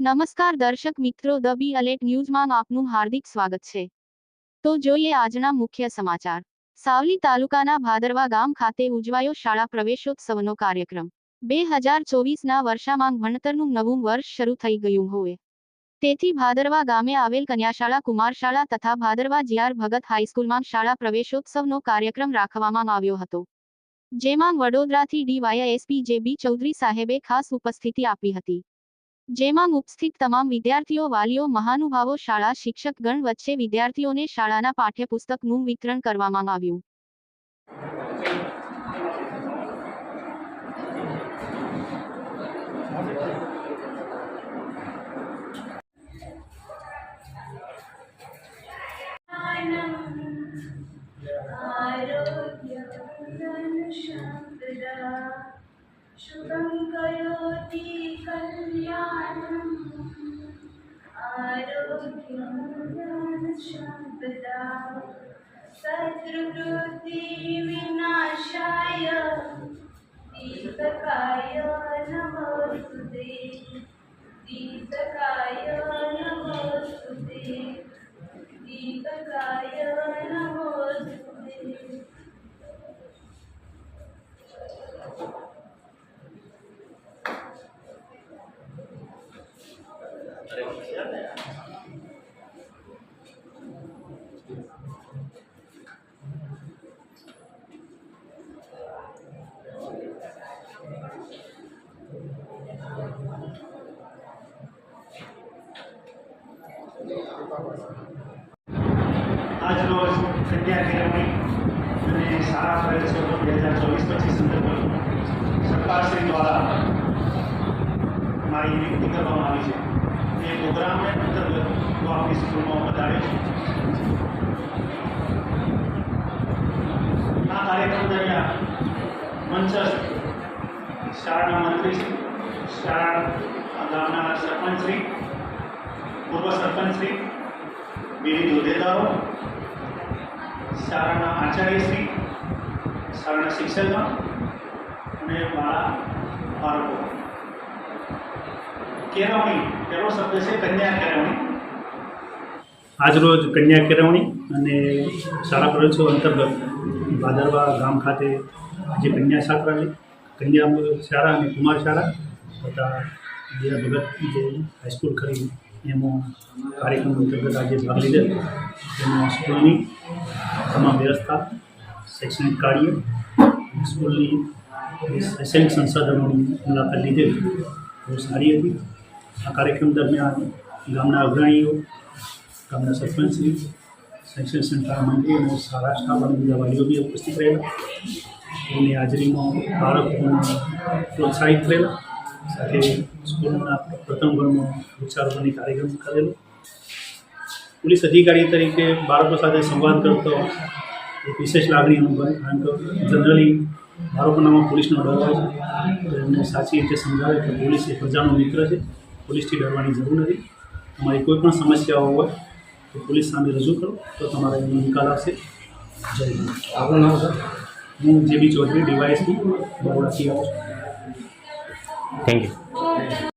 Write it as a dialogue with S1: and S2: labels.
S1: નમસ્કાર દર્શક મિત્રો, ધ બી અલેટ ન્યૂઝમાં આપનું હાર્દિક સ્વાગત છે. તો જોઈએ આજના મુખ્ય સમાચાર. સાવલી તાલુકાના ભાદરવા ગામ ખાતે ઉજવાયો શાળા પ્રવેશોત્સવનો કાર્યક્રમ. બે હજાર ચોવીસના વર્ષામાં ભણતરનું નવું વર્ષ શરૂ થઈ ગયું હોય. તેથી ભાદરવા ગામે આવેલ કન્યાશાળા, કુમારશાળા તથા ભાદરવા જીઆર ભગત હાઈસ્કૂલમાં શાળા પ્રવેશોત્સવનો કાર્યક્રમ રાખવામાં આવ્યો હતો. જેમાં વડોદરાથી ડીવાયએસપી જે બી ચૌધરી સાહેબે ખાસ ઉપસ્થિતિ આપી હતી. જેમાં ઉપસ્થિત તમામ વિદ્યાર્થીઓ વાલીઓ મહાનુભાવો શાળા શિક્ષકગણ વચ્ચે વિદ્યાર્થીઓને શાળાના પાઠ્યપુસ્તકનું વિતરણ કરવામાં આવ્યું
S2: आरोग्यशान्तदा शुभं करोति आरोग्यशान्तदा शत्रुवृत्तिविनाशाय दीपकाय नमोस्तुते दीपकाय नमोस्तुते दीपकाय
S3: આજરોજ સંધ્યા કેળવણી અને શાળા પ્રવેશોત્સવ બે હજાર ચોવીસ પચીસ સંદર્ભમાં સરકારશ્રી દ્વારા મારી નિયુક્તિ કરવામાં આવી છે. એ પ્રોગ્રામને અંતર્ગત હું આપણી સ્કૂલમાં બતાવે છે આ કાર્યક્રમ દરમિયાન મંચસ્થ શાળાના મંત્રી શાળા ગામના સરપંચશ્રી પૂર્વ સરપંચશ્રી વિવિધ હોદ્દેદારો શાળાના આચાર્યશ્રી શાળાના શિક્ષકો અને બાળા બાળકો. કેળવણી, પહેલો શબ્દ છે કન્યા કેળવણી. આજરોજ કન્યા કેળવણી અને શાળા પ્રવેશો અંતર્ગત ભાદરવા ગામ ખાતે જે કન્યા છાત્રાલય કન્યા શાળા અને કુમાર શાળા તથા જે ભગત જે હાઈસ્કૂલ કરી એમાં કાર્યક્રમ અંતર્ગત આજે ભાગ લીધેલ તેમાં સ્કૂલની તમામ વ્યવસ્થા, શૈક્ષણિક કાર્ય, સ્કૂલની શૈક્ષણિક સંસાધનોની મુલાકાત લીધેલ. બહુ સારી હતી. આ કાર્યક્રમ દરમિયાન ગામના અગ્રણીઓ, ગામના સરપંચશ્રી, શૈક્ષણિક સંસ્થાના મંત્રી અને સારા સ્ટાફ અને બીજા વાલીઓ બી ઉપસ્થિત રહેલા. એમની હાજરીમાં બાળકોને પ્રોત્સાહિત થયેલા. સાથે સ્કૂલના પ્રથમ ગણમાં વૃક્ષારોપણની કાર્યક્રમ કરેલો. પોલીસ અધિકારી તરીકે બાળકો સાથે સંવાદ કરતો એક વિશેષ લાગણી અનુભવાય કારણ કે જનરલી બાળકોનામાં પોલીસનો ડર હોય છે. તો એમને સાચી રીતે સમજાવે કે પોલીસ એ પ્રજાનો મિત્ર છે. પોલીસથી ડરવાની જરૂર નથી. તમારી કોઈ પણ સમસ્યાઓ હોય તો પોલીસ સામે રજૂ કરો તો તમારા એનો નિકાલ આવશે. જય હિન્દ.
S4: આપણું નામ સર?
S3: હું જે બી ચૌધરી ડીવાયસપી બરોડાથી આવું છું.
S4: Thank you.